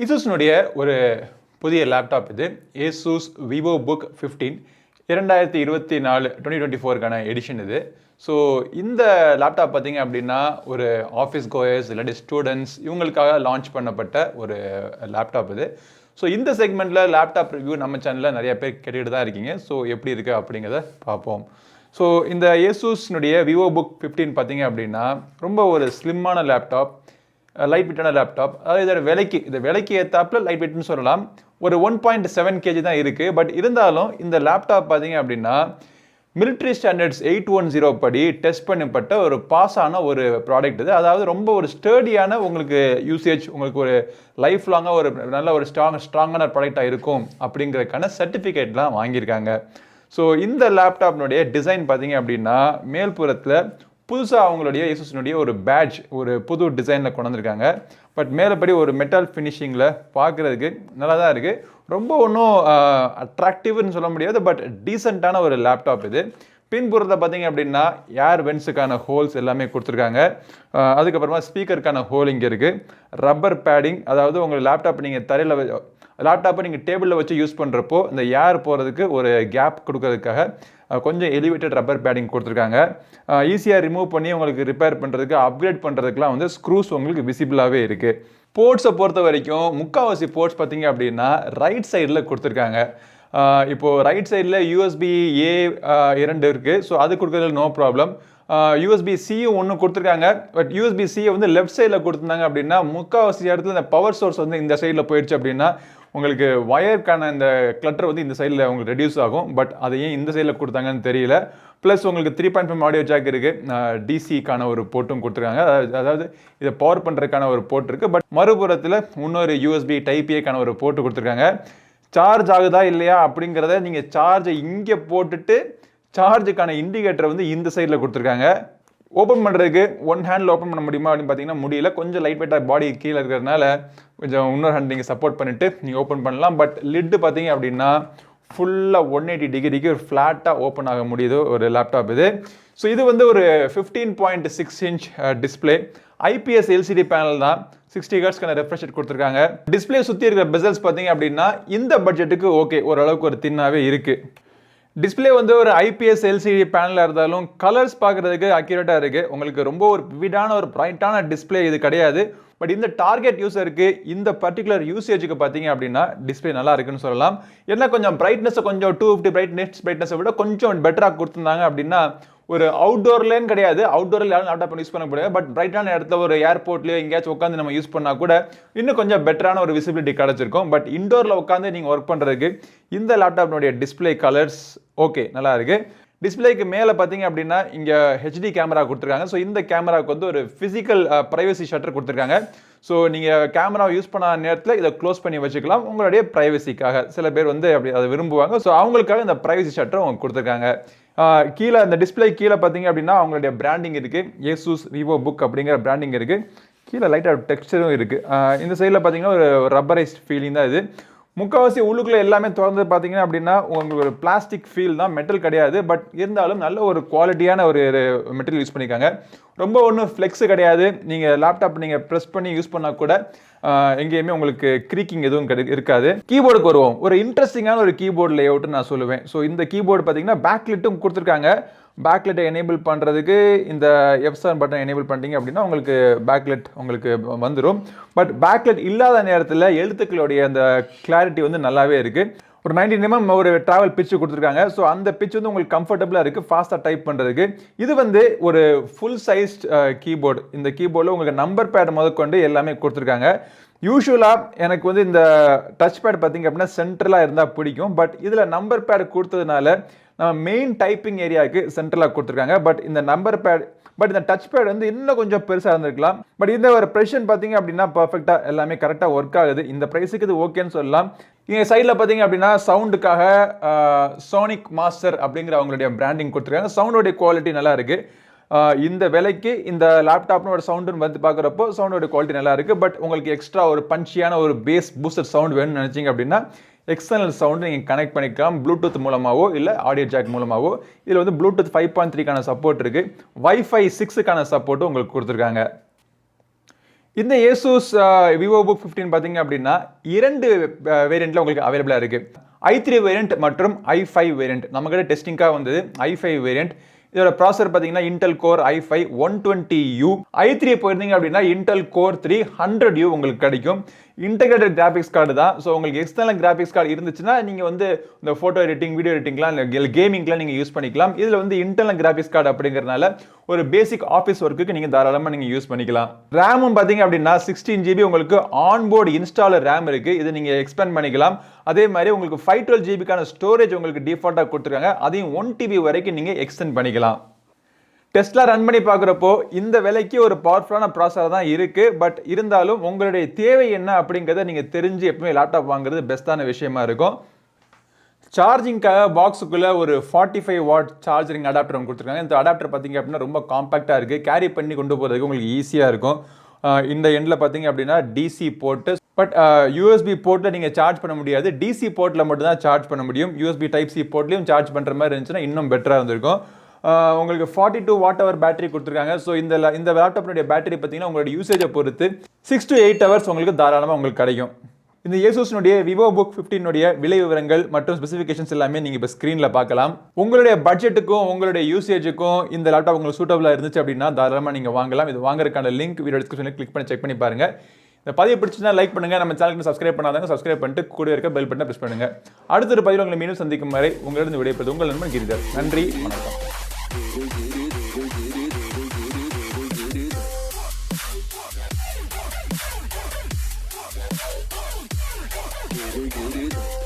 ஏசூஸ்னுடைய ஒரு புதிய லேப்டாப் இது. ஏசூஸ் விவோ புக் ஃபிஃப்டீன் இரண்டாயிரத்தி இருபத்தி நாலு டுவெண்ட்டி டுவெண்ட்டி ஃபோருக்கான எடிஷன் இது. ஸோ இந்த லேப்டாப் பார்த்தீங்க அப்படின்னா ஒரு ஆஃபீஸ் கோயர்ஸ் இல்லாட்டி ஸ்டூடெண்ட்ஸ் இவங்களுக்காக லான்ச் பண்ணப்பட்ட ஒரு லேப்டாப் இது. ஸோ இந்த செக்மெண்ட்டில் லேப்டாப் ரிவ்யூ நம்ம சேனலில் நிறைய பேர் கேட்டுக்கிட்டு தான் இருக்கீங்க. ஸோ எப்படி இருக்குது அப்படிங்கிறத பார்ப்போம். ஸோ இந்த ஏசூஸ்னுடைய விவோ புக் ஃபிஃப்டீன் பார்த்தீங்க அப்படின்னா ரொம்ப ஒரு ஸ்லிம்மான லேப்டாப் லைட் வெயிட்டான லேப்டாப் அதாவது இதோட விலைக்கு இந்த விலைக்கு ஏற்றாப்புல லைட் வெயிட்னு சொல்லலாம். ஒரு ஒன் பாயிண்ட் செவன் கேஜி தான் இருக்குது பட் இருந்தாலும் இந்த லேப்டாப் பார்த்தீங்க அப்படின்னா military standards eight one zero படி டெஸ்ட் பண்ணப்பட்ட ஒரு பாஸ் ஆன ஒரு ப்ராடக்ட் இது. அதாவது ரொம்ப ஒரு ஸ்டேடியான உங்களுக்கு யூசேஜ் உங்களுக்கு ஒரு லைஃப் லாங்காக ஒரு நல்ல ஒரு ஸ்ட்ராங் ஸ்ட்ராங்கான ப்ராடக்டாக இருக்கும் அப்படிங்கிறதுக்கான சர்டிஃபிகேட்லாம் வாங்கியிருக்காங்க. ஸோ இந்த லேப்டாப்னுடைய டிசைன் பார்த்தீங்க அப்படின்னா மேல்புறத்தில் புதுசாக அவங்களுடைய ஏசஸ்னுடைய ஒரு பேட்ச் ஒரு புது டிசைனில் கொண்டு வந்திருக்காங்க பட் மேலப்படி ஒரு மெட்டல் ஃபினிஷிங்கில் பார்க்குறதுக்கு நல்லா தான் இருக்குது ரொம்ப ஒன்றும் அட்ராக்டிவ்னு சொல்ல முடியாது பட் டீசெண்டான ஒரு லேப்டாப் இது. பின்புறத்தை பார்த்தீங்க அப்படின்னா ஏர் வென்ஸுக்கான ஹோல்ஸ் எல்லாமே கொடுத்துருக்காங்க. அதுக்கப்புறமா ஸ்பீக்கருக்கான ஹோல் இங்கே இருக்குது ரப்பர் பேடிங் அதாவது உங்கள் லேப்டாப் நீங்கள் தரையில் லேப்டாப்பை நீங்கள் டேபிளில் வச்சு யூஸ் பண்ணுறப்போ இந்த ஏர் போகிறதுக்கு ஒரு கேப் கொடுக்கறதுக்காக கொஞ்சம் எலிவேட்டட் ரப்பர் பேடிங் கொடுத்துருக்காங்க. ஈஸியாக ரிமூவ் பண்ணி உங்களுக்கு ரிப்பேர் பண்ணுறதுக்கு அப்கிரேட் பண்ணுறதுக்குலாம் வந்து ஸ்க்ரூஸ் உங்களுக்கு விசிபிளாகவே இருக்குது போர்ட்ஸை பொறுத்த வரைக்கும் முக்கால்வாசி போர்ட்ஸ் பார்த்தீங்க அப்படின்னா ரைட் சைடில் கொடுத்துருக்காங்க. இப்போது ரைட் சைடில் யூஎஸ்பி ஏ இரண்டு இருக்குது ஸோ அது கொடுக்குறதுல நோ ப்ராப்ளம் யூஎஸ்பி சியும் ஒன்று கொடுத்துருக்காங்க. பட் யூஎஸ்பி சியை வந்து லெஃப்ட் சைடில் கொடுத்துருந்தாங்க அப்படின்னா முக்கால்வாசி இடத்துல இந்த பவர் சோர்ஸ் வந்து இந்த சைடில் போயிடுச்சு அப்படின்னா உங்களுக்கு ஒயருக்கான இந்த கிளட்டர் வந்து இந்த சைடில் உங்களுக்கு ரெடியூஸ் ஆகும். பட் அதை ஏன் இந்த சைடில் கொடுத்தாங்கன்னு தெரியல. ப்ளஸ் உங்களுக்கு three point five audio jack இருக்குது டிசிக்கான ஒரு போர்ட்டும் கொடுத்துருக்காங்க. அதாவது- அதாவது இதை பவர் பண்ணுறதுக்கான ஒரு போர்ட் இருக்குது பட் மறுபுறத்தில் இன்னொரு யூஎஸ்பி டைபிஏக்கான ஒரு போர்ட்டு கொடுத்துருக்காங்க. சார்ஜ் ஆகுதா இல்லையா அப்படிங்கிறத நீங்கள் சார்ஜை இங்கே போட்டுட்டு சார்ஜுக்கான இண்டிகேட்டரை வந்து இந்த சைடில் கொடுத்துருக்காங்க. ஓப்பன் பண்ணுறதுக்கு ஒன் ஹேண்டில் ஓப்பன் பண்ண முடியுமா அப்படின்னு பார்த்தீங்கன்னா முடியல. கொஞ்சம் லைட் வெயிட்டாக பாடி கீழே இருக்கிறதுனால கொஞ்சம் இன்னொரு ஹேண்ட் நீங்கள் சப்போர்ட் பண்ணிவிட்டு நீங்கள் ஓப்பன் பண்ணலாம். பட் லிட்டு பார்த்தீங்க அப்படின்னா ஃபுல்லாக ஒன் எயிட்டி டிகிரிக்கு ஒரு ஃப்ளாட்டாக ஓப்பன் ஆக முடியுது ஒரு லேப்டாப் இது. ஸோ இது வந்து ஒரு fifteen point six inch display IPS LCD panel தான். சிக்ஸ்டி ஹர்ட்ஸ்க்கான ரெஃப்ரெஷ் கொடுத்துருக்காங்க. டிஸ்பிளே சுற்றி இருக்கிற பெசல்ஸ் பார்த்தீங்க அப்படின்னா இந்த பட்ஜெட்டுக்கு ஓகே ஓரளவுக்கு ஒரு தின்னாவே இருக்குது டிஸ்பிளே வந்து ஒரு ஐபிஎஸ் எல்சிடி பேனலாக இருந்தாலும் கலர்ஸ் பார்க்குறதுக்கு அக்யூரேட்டாக இருக்குது உங்களுக்கு ரொம்ப ஒரு விடான ஒரு பிரைட்டான டிஸ்பிளே இது கிடையாது. பட் இந்த டார்கெட் யூஸருக்கு இந்த பர்டிகுலர் யூசேஜுக்கு பார்த்தீங்க அப்படின்னா டிஸ்பிளே நல்லா இருக்குன்னு சொல்லலாம். என்ன கொஞ்சம் பிரைட்னஸை கொஞ்சம் டூ ஃபிஃப்டி பிரைட்னஸ் பிரைட்னஸை விட கொஞ்சம் பெட்டராக கொடுத்துருந்தாங்க அப்படின்னா ஒரு அவுட்டோர்லேன்னு கிடையாது. அவுட்டோரில் யாரும் லேப்டாப் யூஸ் பண்ண முடியாது. பட் பிரைட்டான இடத்துல ஒரு ஏர்போர்ட்லேயோ எங்கேயாச்சும் உட்காந்து நம்ம யூஸ் பண்ணால் கூட இன்னும் கொஞ்சம் பெட்டரான ஒரு விசிபிலிட்டி கிடச்சிருக்கும். பட் இண்டோரில் உட்காந்து நீங்கள் ஒர்க் பண்ணுறதுக்கு இந்த லேப்டாப்னுடைய டிஸ்பிளே கலர்ஸ் ஓகே நல்லா இருக்குது டிஸ்பிளேக்கு மேலே பார்த்தீங்க அப்படின்னா இங்கே ஹெச்டி கேமரா கொடுத்துருக்காங்க. ஸோ இந்த கேமராவுக்கு வந்து ஒரு ஃபிசிக்கல் ப்ரைவசி ஷட்டர் கொடுத்துருக்காங்க. ஸோ நீங்கள் கேமரா யூஸ் பண்ண நேரத்தில் இதை க்ளோஸ் பண்ணி வச்சுக்கலாம். உங்களுடைய ப்ரைவசிக்காக சில பேர் வந்து அப்படி அதை விரும்புவாங்க. ஸோ அவங்களுக்காக இந்த ப்ரைவசி ஷட்டர் அவங்க கொடுத்துருக்காங்க. கீழே இந்த டிஸ்பிளே கீழே பார்த்தீங்க அப்படின்னா அவங்களுடைய பிராண்டிங் இருக்குது ஏசூஸ் விவோ புக் அப்படிங்கிற பிராண்டிங் இருக்குது கீழே லைட்டாக டெக்ஸ்டரும் இருக்குது இந்த சைடில் பார்த்தீங்கன்னா ஒரு ரப்பரைஸ்ட் ஃபீலிங் தான் இது. முக்கால்வாசி உள்ளுக்குள்ளே எல்லாமே திறந்து பார்த்தீங்கன்னா அப்படின்னா உங்களுக்கு ஒரு பிளாஸ்டிக் ஃபீல் தான் மெட்டல் கிடையாது. பட் இருந்தாலும் நல்ல ஒரு குவாலிட்டியான ஒரு மெட்டல் யூஸ் பண்ணியிருக்காங்க. ரொம்ப ஒன்றும் ஃப்ளெக்ஸு கிடையாது. நீங்கள் லேப்டாப் நீங்கள் ப்ரெஸ் பண்ணி யூஸ் பண்ணால் கூட எங்கேயுமே உங்களுக்கு க்ரீக்கிங் எதுவும் கிடை இருக்காது. கீபோர்டுக்கு வருவோம். ஒரு இன்ட்ரெஸ்டிங்கான ஒரு கீபோர்டு லேஅவுட்னு நான் சொல்லுவேன். ஸோ இந்த கீபோர்டு பார்த்தீங்கன்னா பேக்லிட்டும் கொடுத்துருக்காங்க. பேக்லெட்டை எனேபிள் பண்ணுறதுக்கு இந்த எஃப் செவன் பட்டன் எனேபிள் பண்ணிட்டீங்க அப்படின்னா உங்களுக்கு பேக்லெட் உங்களுக்கு வந்துடும் பட் பேக்லெட் இல்லாத நேரத்தில் எழுத்துக்களுடைய அந்த கிளாரிட்டி வந்து நல்லாவே இருக்குது ஒரு நைன்டி நிமிடம் ஒரு ட்ராவல் பிச்சு கொடுத்துருக்காங்க. ஸோ அந்த பிச் வந்து உங்களுக்கு கம்ஃபர்டபுளாக இருக்குது ஃபாஸ்ட்டாக டைப் பண்ணுறதுக்கு இது வந்து ஒரு ஃபுல் சைஸ் கீபோர்டு இந்த கீபோர்டில் உங்களுக்கு நம்பர் பேட் முதற்கொண்டு எல்லாமே கொடுத்துருக்காங்க. யூஸ்வலாக எனக்கு வந்து இந்த டச் பேட் பார்த்தீங்க அப்படின்னா சென்ட்ரலாக இருந்தால் பிடிக்கும். பட் இதில் நம்பர் பேட் கொடுத்ததுனால நம்ம மெயின் டைப்பிங் ஏரியாவுக்கு சென்ட்ரலாக கொடுத்துருக்காங்க. பட் இந்த நம்பர் பேட் பட் இந்த டச் பேட் வந்து இன்னும் கொஞ்சம் பெருசாக இருந்திருக்கலாம். பட் இந்த ஒரு ப்ரெஷன் பார்த்தீங்க அப்படின்னா பர்ஃபெக்டாக எல்லாமே கரெக்டாக ஒர்க் ஆகுது. இந்த ப்ரைஸுக்கு இது ஓகேன்னு சொல்லலாம். இங்கே சைடில் பார்த்தீங்க அப்படின்னா சவுண்டுக்காக சோனிக் மாஸ்டர் அப்படிங்கிற அவங்களுடைய பிராண்டிங் கொடுத்துருக்காங்க. சவுண்டோடைய குவாலிட்டி நல்லா இருக்குது இந்த விலைக்கு இந்த லேப்டாப்னு ஒரு சவுண்டுன்னு வந்து பார்க்குறப்போ சவுண்டோட குவாலிட்டி நல்லா இருக்குது பட் உங்களுக்கு எக்ஸ்ட்ரா ஒரு பஞ்சியான ஒரு பேஸ் பூஸ்டர் சவுண்ட் வேணும்னு நினச்சிங்க அப்படின்னா எக்ஸ்டர்னல் சவுண்டு நீங்கள் கனெக்ட் பண்ணிக்கலாம். ப்ளூடூத் மூலமாகவோ இல்லை ஆடியோ ஜாக் மூலமாகவோ இதில் வந்து ப்ளூடூத் ஃபைவ் பாயிண்ட் த்ரீக்கான சப்போர்ட் இருக்குது வைஃபை சிக்ஸுக்கான சப்போர்ட்டும் உங்களுக்கு கொடுத்துருக்காங்க. இந்த ஏசூஸ் விவோ புக் ஃபிஃப்டீன் பார்த்தீங்க அப்படின்னா இரண்டு வேரியண்ட்டில் உங்களுக்கு அவைலபிளாக இருக்குது ஐ த்ரீ வேரியண்ட் மற்றும் ஐ ஃபைவ் வேரியண்ட் நம்மக்கிட்ட டெஸ்டிங்காக வந்தது. ஐ ஃபைவ் வேரியண்ட் இதோட ப்ராசர் பார்த்தீங்கன்னா Intel Core i five one twenty U i three போயிருந்தீங்க அப்படின்னா Intel Core three hundred U உங்களுக்கு கிடைக்கும். இன்டெகிரேட்டட் கிராஃபிக்ஸ் கார்டு தான். ஸோ உங்களுக்கு எக்ஸ்டர்னல் கிராஃபிக்ஸ் கார்டு இருந்துச்சுன்னா நீங்கள் வந்து இந்த ஃபோட்டோ எடிட்டிங் வீடியோ எடிட்டிங்லாம் இல்லை கேமிங்லாம் நீங்கள் யூஸ் பண்ணிக்கலாம். இதில் வந்து இன்டர்னல் கிராஃபிக்ஸ் கார்டு அப்படிங்கிறனால ஒரு பேசிக் ஆஃபீஸ் ஒர்க்குக்கு நீங்கள் தாராளமாக நீங்கள் யூஸ் பண்ணிக்கலாம். ரேமும் பார்த்தீங்க அப்படின்னா சிக்ஸ்டீன் ஜிபி உங்களுக்கு ஆன்போர்டு இன்ஸ்டாலர் ரேம் இருக்குது இதை நீங்கள் எக்ஸ்பேண்ட் பண்ணிக்கலாம். அதே மாதிரி உங்களுக்கு ஃபைவ் டுவெல் ஜிபிக்கான ஸ்டோரேஜ் உங்களுக்கு டிஃபால்ட்டாக கொடுத்துருக்காங்க. அதையும் ஒன் டிபி வரைக்கும் நீங்கள் எக்ஸ்டெண்ட் பண்ணிக்கலாம். டெஸ்ட்ல ரன் பண்ணி பார்க்குறப்போ இந்த விலைக்கு ஒரு பவர்ஃபுல்லான ப்ராசஸர் தான் இருக்குது பட் இருந்தாலும் உங்களுடைய தேவை என்ன அப்படிங்கிறத நீங்கள் தெரிஞ்சு எப்பவுமே லேப்டாப் வாங்குறது பெஸ்ட்டான விஷயமா இருக்கும். சார்ஜிங்காக பாக்ஸுக்குள்ளே ஒரு forty five watt charging adapter ஒன்று கொடுத்துருக்காங்க. இந்த அடாப்டர் பார்த்தீங்க அப்படின்னா ரொம்ப காம்பாக்டாக இருக்குது கேரி பண்ணி கொண்டு போகிறதுக்கு உங்களுக்கு ஈஸியாக இருக்கும். இந்த எண்டில் பார்த்தீங்க அப்படின்னா டிசி போர்ட்டு பட் யூஎஸ்பி போர்ட்டில் நீங்கள் சார்ஜ் பண்ண முடியாது. டிசி போர்ட்டில் மட்டும்தான் சார்ஜ் பண்ண முடியும். யூஎஸ்பி டைப் சி போர்ட்லேயும் சார்ஜ் பண்ணுற மாதிரி இருந்துச்சுன்னா இன்னும் பெட்டராக இருந்திருக்கும். உங்களுக்கு forty two watt hour battery கொடுத்துருக்காங்க. ஸோ இந்த இந்த லேப்டாப்பினுடைய பேட்டரி பார்த்தீங்கன்னா உங்களோட யூசேஜை பொறுத்து சிக்ஸ் டு எயிட் ஹவர்ஸ் உங்களுக்கு தாராளமாக உங்களுக்கு கிடைக்கும். இந்த ஏசூஸ்னுடைய விவோ புக் ஃபிஃப்டீனுடைய விலை விவரங்கள் மற்றும் ஸ்பெசிஃபிகேஷன்ஸ் எல்லாமே நீங்கள் இப்போ ஸ்க்ரீனில் பார்க்கலாம். உங்களுடைய பட்ஜெட்டுக்கும் உங்களுடைய யூசேஜுக்கும் இந்த லேப்டாப் உங்களுக்கு சூட்டபுளாக இருந்துச்சு அப்படின்னா தாராளமாக நீங்கள் வாங்கலாம். இது வாங்குறதுக்கான லிங்க் வீடியோ டிஸ்கிரிப்ஷனில் கிளிக் பண்ணி செக் பண்ணி பாருங்க. இந்த பதிவு பிடிச்சிருந்தா லைக் பண்ணுங்க. நம்ம சேனலுக்கு சப்ஸ்கிரைப் பண்ணாதாங்க சப்ஸ்கிரைப் பண்ணிட்டு கூட இருக்க பெல் பட்டனை ப்ரெஸ் பண்ணுங்க. அடுத்த ஒரு பதிவில் உங்களை மீண்டும் சந்திக்கும் வரை உங்களிடம் விடைபெறுது உங்கள் நண்பன் கிரிதர். நன்றி வணக்கம். 无敌